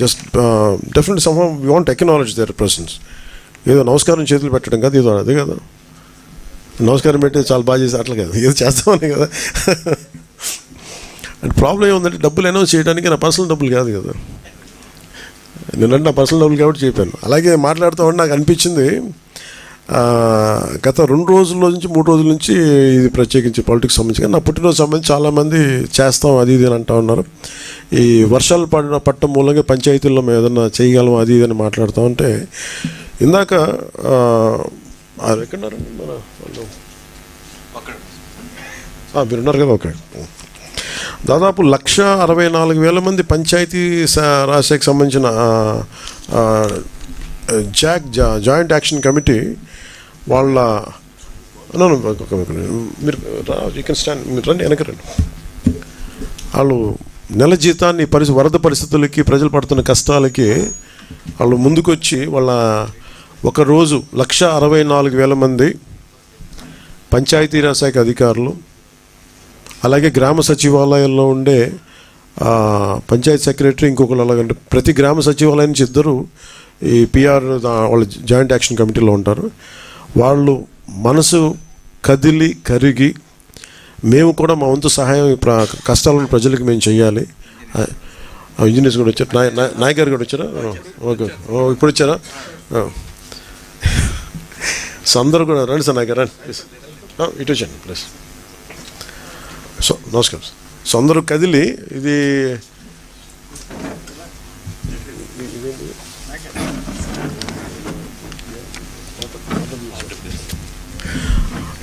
Just definite some we want acknowledge their presence ఏదో నమస్కారం చేతులు పెట్టడం కదా ఏదో అదే కదా. నమస్కారం పెట్టి చాలా బాగా చేసి అట్లా కదా. ఏదో చేస్తామని కదా. అండ్ ప్రాబ్లం ఏముందంటే డబ్బులు అనౌన్స్ చేయడానికి నా పర్సనల్ డబ్బులు కాదు కదా. నిన్నంటే నా పర్సనల్ డబ్బులు కాబట్టి చెప్పాను. అలాగే మాట్లాడుతూ ఉంటే నాకు అనిపించింది గత రెండు రోజుల నుంచి మూడు రోజుల నుంచి ఇది ప్రత్యేకించి పాలిటిక్స్ సంబంధించి కానీ నా పుట్టినరోజు సంబంధించి చాలామంది చేస్తాం అది ఇది అని అంటూ ఉన్నారు. ఈ వర్షాలు పడిన పట్టం మూలంగా పంచాయతీల్లో మేము ఏదన్నా చేయగలం అది ఇది అని మాట్లాడుతూ ఉంటే ఇందాక ఎక్కడున్నారండి మన వాళ్ళు. మీరున్నారు కదా ఓకే. దాదాపు లక్ష అరవై నాలుగు వేల మంది పంచాయతీ స- సంబంధించిన జాక్ జా- జాయింట్ యాక్షన్ కమిటీ వాళ్ళ మీరు యూ కెన్ స్టాండ్ మీరు రండి వెనక రండి. వాళ్ళు నెల జీతాన్ని పరిస్థి వరద పరిస్థితులకి ప్రజలు పడుతున్న కష్టాలకి వాళ్ళు ముందుకొచ్చి వాళ్ళ ఒక రోజు లక్ష అరవై నాలుగు వేల మంది పంచాయతీరాజ్ శాఖ అధికారులు అలాగే గ్రామ సచివాలయంలో ఉండే పంచాయత్ సెక్రటరీ ఇంకొకరు అలాగంటే ప్రతి గ్రామ సచివాలయం నుంచి ఇద్దరు ఈ పిఆర్ వాళ్ళ జాయింట్ యాక్షన్ కమిటీలో ఉంటారు. వాళ్ళు మనసు కదిలి కరిగి మేము కూడా మా వంతు సహాయం కష్టాలను ప్రజలకు మేము చేయాలి ఇంజనీర్స్ కూడా వచ్చారు. నాయ గారు కూడా వచ్చారా? ఓకే. ఓ, ఇప్పుడు వచ్చారా? సో అందరూ కూడా రండి సార్ నాయక్ గారు రండి. ప్లీజ్. ఇటు వచ్చాను ప్లీజ్. సో నమస్కారం సార్. సో అందరూ కదిలి ఇది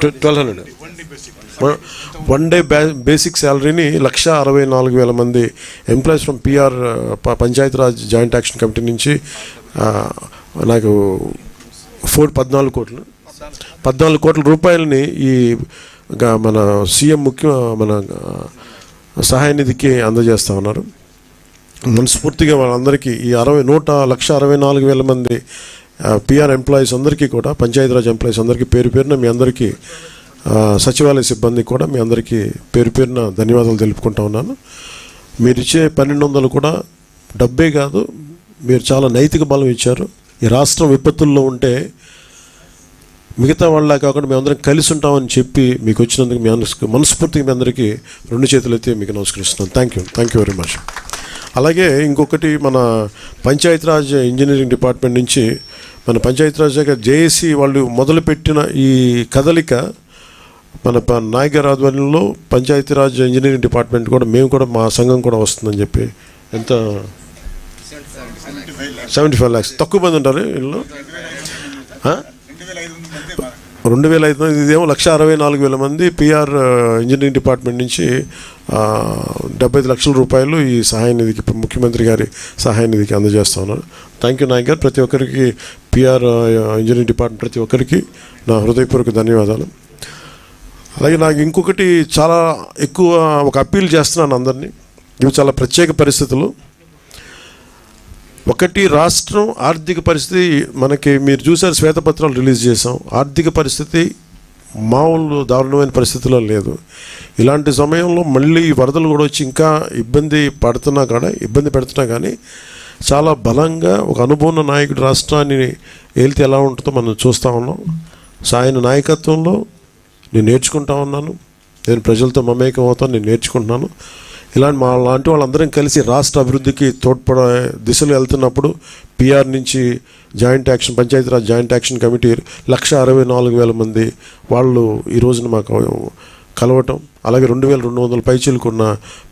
Twelve hundred. One day basic శాలరీని లక్ష అరవై నాలుగు వేల మంది employees from uh, PR Panchayati Raj joint action committee నుంచి నాకు ఫోర్ పద్నాలుగు కోట్లు. పద్నాలుగు కోట్ల రూపాయలని ఈ గ- మన సీఎం ముఖ్య మన సహాయ నిధికి అందజేస్తా ఉన్నారు. మనస్ఫూర్తిగా వాళ్ళందరికీ ఈ అరవై నూట లక్ష అరవై నాలుగు వేల మంది పిఆర్ ఎంప్లాయీస్ అందరికీ కూడా పంచాయతీరాజ్ ఎంప్లాయీస్ అందరికీ పేరు పేరున మీ అందరికీ సచివాలయ సిబ్బంది కూడా మీ అందరికీ పేరు పేరున ధన్యవాదాలు తెలుపుకుంటా ఉన్నాను. మీరు ఇచ్చే పన్నెండు వందలు కూడా డబ్బే కాదు మీరు చాలా నైతిక బలం ఇచ్చారు. ఈ రాష్ట్రం విపత్తుల్లో ఉంటే మిగతా వాళ్ళ కాకుండా మేమందరం కలిసి ఉంటామని చెప్పి మీకు వచ్చినందుకు మీ మనస్ఫూర్తిగా మీ అందరికీ రెండు చేతులు అయితే మీకు నమస్కరిస్తున్నాను. Thank you thank you very much అలాగే ఇంకొకటి మన పంచాయతీరాజ్ ఇంజనీరింగ్ డిపార్ట్మెంట్ నుంచి మన పంచాయతీరాజ్ శాఖ జేఏసీ వాళ్ళు మొదలుపెట్టిన ఈ కదలిక మన ప- నాయక్ గారి ఆధ్వర్యంలో పంచాయతీరాజ్ ఇంజనీరింగ్ డిపార్ట్మెంట్ కూడా మేము కూడా మా సంఘం కూడా వస్తుందని చెప్పి ఎంత? సెవెంటీ ఫైవ్ ల్యాక్స్ తక్కువ మంది ఉంటారు ఇల్లు ఆ? రెండు వేల ఐదు వందలు ఇదేమో లక్ష అరవై నాలుగు వేల మంది పిఆర్ ఇంజనీరింగ్ డిపార్ట్మెంట్ నుంచి డెబ్బై ఐదు లక్షల రూపాయలు ఈ సహాయ నిధికి ముఖ్యమంత్రి గారి సహాయ నిధికి అందజేస్తా ఉన్నారు. థ్యాంక్ యూ నాయక్ గారు. ప్రతి ఒక్కరికి పిఆర్ ఇంజనీరింగ్ డిపార్ట్మెంట్ ప్రతి ఒక్కరికి నా హృదయపూర్వక ధన్యవాదాలు. అలాగే నాకు ఇంకొకటి చాలా ఎక్కువ ఒక అప్పీల్ చేస్తున్నాను అందరినీ. ఇవి చాలా ప్రత్యేక పరిస్థితులు. ఒకటి రాష్ట్రం ఆర్థిక పరిస్థితి మనకి మీరు చూసారు శ్వేతపత్రాలు రిలీజ్ చేసాం ఆర్థిక పరిస్థితి మామూలు దారుణమైన పరిస్థితిలో లేదు. ఇలాంటి సమయంలో మళ్ళీ వరదలు కూడా వచ్చి ఇంకా ఇబ్బంది పడుతున్నా కూడా ఇబ్బంది పెడుతున్నా కానీ చాలా బలంగా ఒక అనుభవం నాయకుడు రాష్ట్రాన్ని ఏలితే ఎలా ఉంటుందో మనం చూస్తూ ఉన్నాం. సో ఆయన నాయకత్వంలో నేను నేర్చుకుంటా ఉన్నాను. నేను ప్రజలతో మమేకం అవుతాను నేను నేర్చుకుంటున్నాను. ఇలాంటి మా లాంటి వాళ్ళందరం కలిసి రాష్ట్ర అభివృద్ధికి తోడ్పడే దిశలో వెళ్తున్నప్పుడు పిఆర్ నుంచి joint action Panchayati Raj joint action committee లక్ష అరవై నాలుగు వేల మంది వాళ్ళు ఈ రోజున మాకు కలవటం అలాగే రెండు వేల రెండు వందల పైచీలకున్న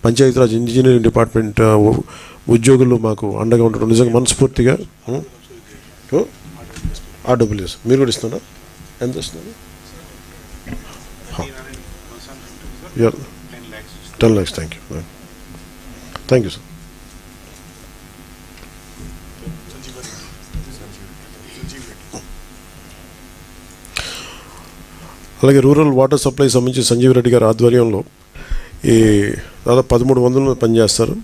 పంచాయతీరాజ్ ఇంజనీరింగ్ డిపార్ట్మెంట్ ఉద్యోగులు మాకు అండగా ఉండడం నిజంగా మనస్ఫూర్తిగా? ఆర్డబ్ల్యూఎస్. మీరు కూడా ఇస్తున్నారా? ఎంత ఇస్తున్నారు ten lakhs thank you thank you sir అలాగే రూరల్ వాటర్ సప్లై సంబంధించి సంజీవ్ రెడ్డి గారి ఆధ్వర్యంలో ఈ దాదాపు పదమూడు వందలు పనిచేస్తారు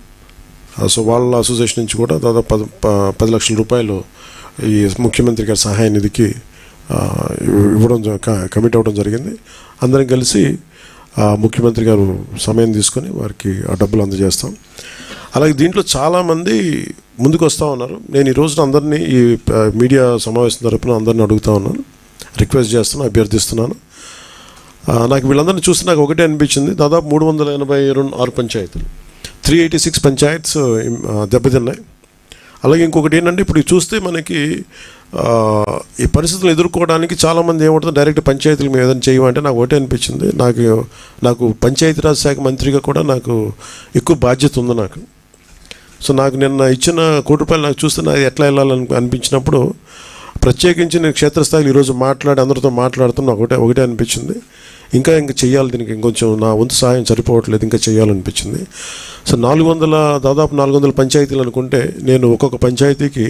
సో వాళ్ళ అసోసియేషన్ నుంచి కూడా దాదాపు పది పది లక్షల రూపాయలు ఈ ముఖ్యమంత్రి గారి సహాయ నిధికి ఇవ్వడం కమిట్ అవ్వడం జరిగింది. అందరం కలిసి ముఖ్యమంత్రి గారు సమయం తీసుకొని వారికి ఆ డబ్బులు అందజేస్తాం. అలాగే దీంట్లో చాలామంది ముందుకు వస్తూ ఉన్నారు. నేను ఈ రోజున అందరినీ ఈ మీడియా సమావేశం తరపున అందరిని అడుగుతా ఉన్నాను. రిక్వెస్ట్ చేస్తున్నాను అభ్యర్థిస్తున్నాను. నాకు వీళ్ళందరినీ చూస్తే నాకు ఒకటే అనిపించింది. దాదాపు మూడు వందల ఎనభై రెండు ఆరు పంచాయతీలు. త్రీ ఎయిటీ సిక్స్ పంచాయత్స్ దెబ్బతిన్నాయి. అలాగే ఇంకొకటి ఏంటంటే ఇప్పుడు చూస్తే మనకి ఈ పరిస్థితులు ఎదుర్కోవడానికి చాలామంది ఏమవుతుంది డైరెక్ట్ పంచాయతీలు మేము ఏదైనా చేయమంటే నాకు ఒకటే అనిపించింది. నాకు నాకు పంచాయతీరాజ్ శాఖ మంత్రిగా కూడా నాకు ఎక్కువ బాధ్యత ఉంది నాకు. సో నాకు నిన్న ఇచ్చిన కోటి రూపాయలు నాకు చూస్తే నాకు ఎట్లా వెళ్ళాలని అనిపించినప్పుడు ప్రత్యేకించి నేను క్షేత్రస్థాయిలో ఈరోజు మాట్లాడి అందరితో మాట్లాడుతున్నా ఒకటే ఒకటే అనిపించింది. ఇంకా ఇంకా చేయాలి దీనికి ఇంకొంచెం నా వంతు సహాయం సరిపోవట్లేదు ఇంకా చేయాలనిపించింది సో నాలుగు వందల దాదాపు నాలుగు వందల పంచాయతీలు అనుకుంటే నేను ఒక్కొక్క పంచాయతీకి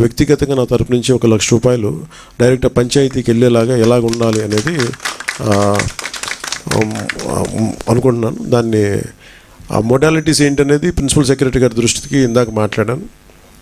వ్యక్తిగతంగా నా తరపు నుంచి ఒక లక్ష రూపాయలు డైరెక్ట్ పంచాయతీకి వెళ్ళేలాగా ఎలాగ ఉండాలి అనేది అనుకుంటున్నాను. దాన్ని ఆ మొడాలిటీస్ ఏంటనేది ప్రిన్సిపల్ సెక్రటరీ గారి దృష్టికి ఇందాక మాట్లాడాను.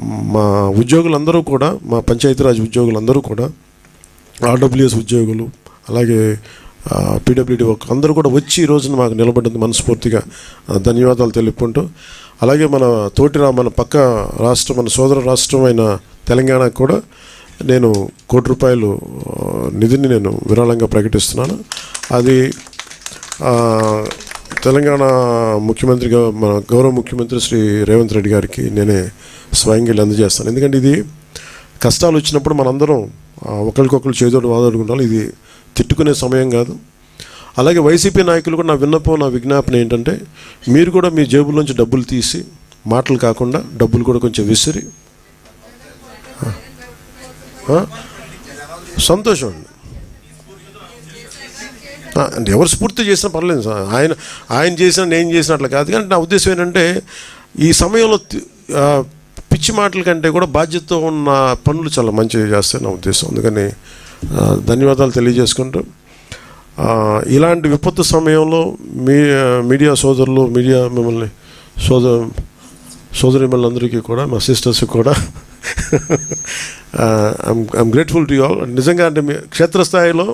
మా ఉద్యోగులందరూ కూడా మా పంచాయతీరాజ్ ఉద్యోగులందరూ కూడా ఆర్డబ్ల్యూఎస్ ఉద్యోగులు అలాగే పీడబ్ల్యూడి వర్క్ అందరూ కూడా వచ్చి ఈ రోజున మాకు నిలబడింది మనస్ఫూర్తిగా ధన్యవాదాలు తెలుపుకుంటూ అలాగే మన తోటి మన పక్క రాష్ట్రం మన సోదర రాష్ట్రం అయిన తెలంగాణకు కూడా నేను కోటి రూపాయలు నిధిని నేను విరాళంగా ప్రకటిస్తున్నాను. అది తెలంగాణ ముఖ్యమంత్రిగా మన గౌరవ ముఖ్యమంత్రి శ్రీ రేవంత్ రెడ్డి గారికి నేనే స్వయంగా వెళ్ళి అందజేస్తాను. ఎందుకంటే ఇది కష్టాలు వచ్చినప్పుడు మనందరం ఒకరికొకరు చేదోడు వాదోడుకుంటాం ఇది తిట్టుకునే సమయం కాదు. అలాగే వైసీపీ నాయకులు కూడా నా విన్నపం నా విజ్ఞాపన ఏంటంటే మీరు కూడా మీ జేబులోంచి డబ్బులు తీసి మాటలు కాకుండా డబ్బులు కూడా కొంచెం విసిరి సంతోషం అండి. ఎవరు స్ఫూర్తి చేసినా పర్లేదు సార్ ఆయన ఆయన చేసిన నేను చేసిన అట్లా కాదు. కానీ నా ఉద్దేశం ఏంటంటే ఈ సమయంలో పిచ్చి మాటల కంటే కూడా బాధ్యతతో ఉన్న పనులు చాలా మంచిగా చేస్తాయి నా ఉద్దేశం. అందుకని ధన్యవాదాలు తెలియజేసుకుంటూ ఇలాంటి విపత్తు సమయంలో మీ మీడియా సోదరులు మీడియా మిమ్మల్ని సోదరు సోదరి అందరికీ కూడా మా సిస్టర్స్కి కూడా ఐమ్ గ్రేట్ఫుల్ టు ఆల్. నిజంగా అంటే మీ క్షేత్రస్థాయిలో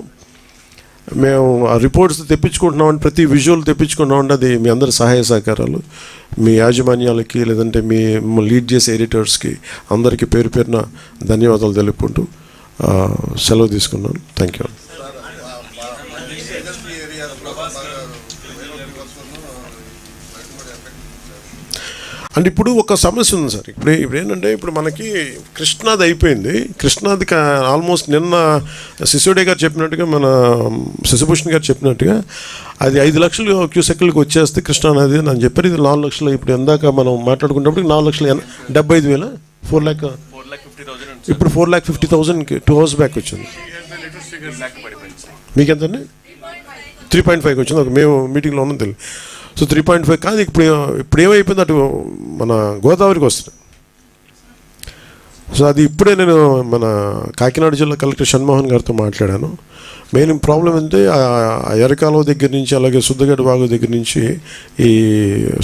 మేము ఆ రిపోర్ట్స్ తెప్పించుకుంటున్నామంటే ప్రతి విజువల్ తెప్పించుకుంటున్నామంటే అది మీ అందరి సహాయ సహకారాలు మీ యాజమాన్యాలకి లేదంటే మీ లీడ్ చేసే ఎడిటర్స్కి అందరికీ పేరు పేరున ధన్యవాదాలు తెలుపుకుంటూ సెలవు తీసుకున్నాను థ్యాంక్ యూ ఇండస్ట్రీ బాగా అంటే ఇప్పుడు ఒక సమస్య ఉంది సార్. ఇప్పుడు ఇప్పుడు ఏంటంటే ఇప్పుడు మనకి కృష్ణాది అయిపోయింది. కృష్ణాది ఆల్మోస్ట్ నిన్న శిశుడే గారు చెప్పినట్టుగా మన శశిభూషణ్ గారు చెప్పినట్టుగా అది ఐదు లక్షలు క్యూసెక్లకు వచ్చేస్తే కృష్ణా నది అని చెప్పారు. ఇది నాలుగు లక్షలు ఇప్పుడు ఎందాక మనం మాట్లాడుకున్నప్పుడు నాలుగు లక్షల డెబ్బై ఐదు వేల ఫోర్ ల్యాక్ ఇప్పుడు ఫోర్ ల్యాక్ ఫిఫ్టీ థౌసండ్కి టూ అవర్స్ బ్యాక్ వచ్చింది. మీకు ఎంతండి త్రీ పాయింట్ ఫైవ్కి వచ్చింది ఒక మేము మీటింగ్లో ఉన్నాం తెలియదు సో త్రీ పాయింట్ ఫైవ్ కాదు ఇప్పుడు ఇప్పుడు ఏమైపోయింది అటు మన గోదావరికి వస్తుంది. సో అది ఇప్పుడే నేను మన కాకినాడ జిల్లా కలెక్టర్ షణ్మోహన్ గారితో మాట్లాడాను. మెయిన్ ప్రాబ్లం అంటే ఆ ఎరకాలువ దగ్గర నుంచి అలాగే శుద్ధగడ్డ వాగు దగ్గర నుంచి ఈ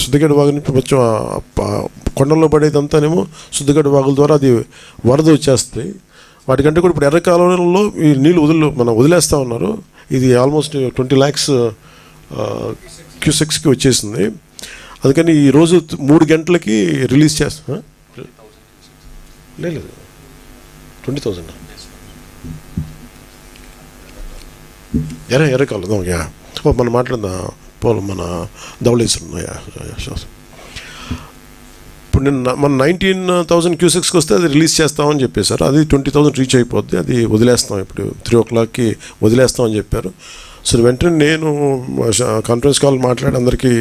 శుద్ధగడ్డ వాగు నుంచి కొంచెం కొండల్లో పడేదంతానేమో శుద్ధగడ్డ వాగుల ద్వారా అది వరద వచ్చేస్తుంది. వాటికంటే కూడా ఇప్పుడు ఎర్రకాలంలో ఈ నీళ్ళు వదిలి మనం వదిలేస్తూ ఉన్నారు. ఇది ఆల్మోస్ట్ ట్వంటీ ల్యాక్స్ క్యూసెక్స్కి వచ్చేసింది. అందుకని ఈరోజు మూడు గంటలకి రిలీజ్ చేస్తా. లేదు ట్వంటీ థౌజండ్ ఎర్ర ఎర్రకాలం యా. ఓ మనం మాట్లాడదాం. పోలం మన ధవళేశ్వరం. యా ఇప్పుడు నిన్న మన నైన్టీన్ థౌసండ్ క్యూసెక్స్కి వస్తే అది రిలీజ్ చేస్తామని చెప్పేశారు. అది ట్వంటీ థౌసండ్ రీచ్ అయిపోద్ది. అది వదిలేస్తాం. ఇప్పుడు త్రీ ఓ క్లాక్కి వదిలేస్తామని చెప్పారు. సో వెంటనే నేను కాన్ఫరెన్స్ కాల్ మాట్లాడి అందరికీ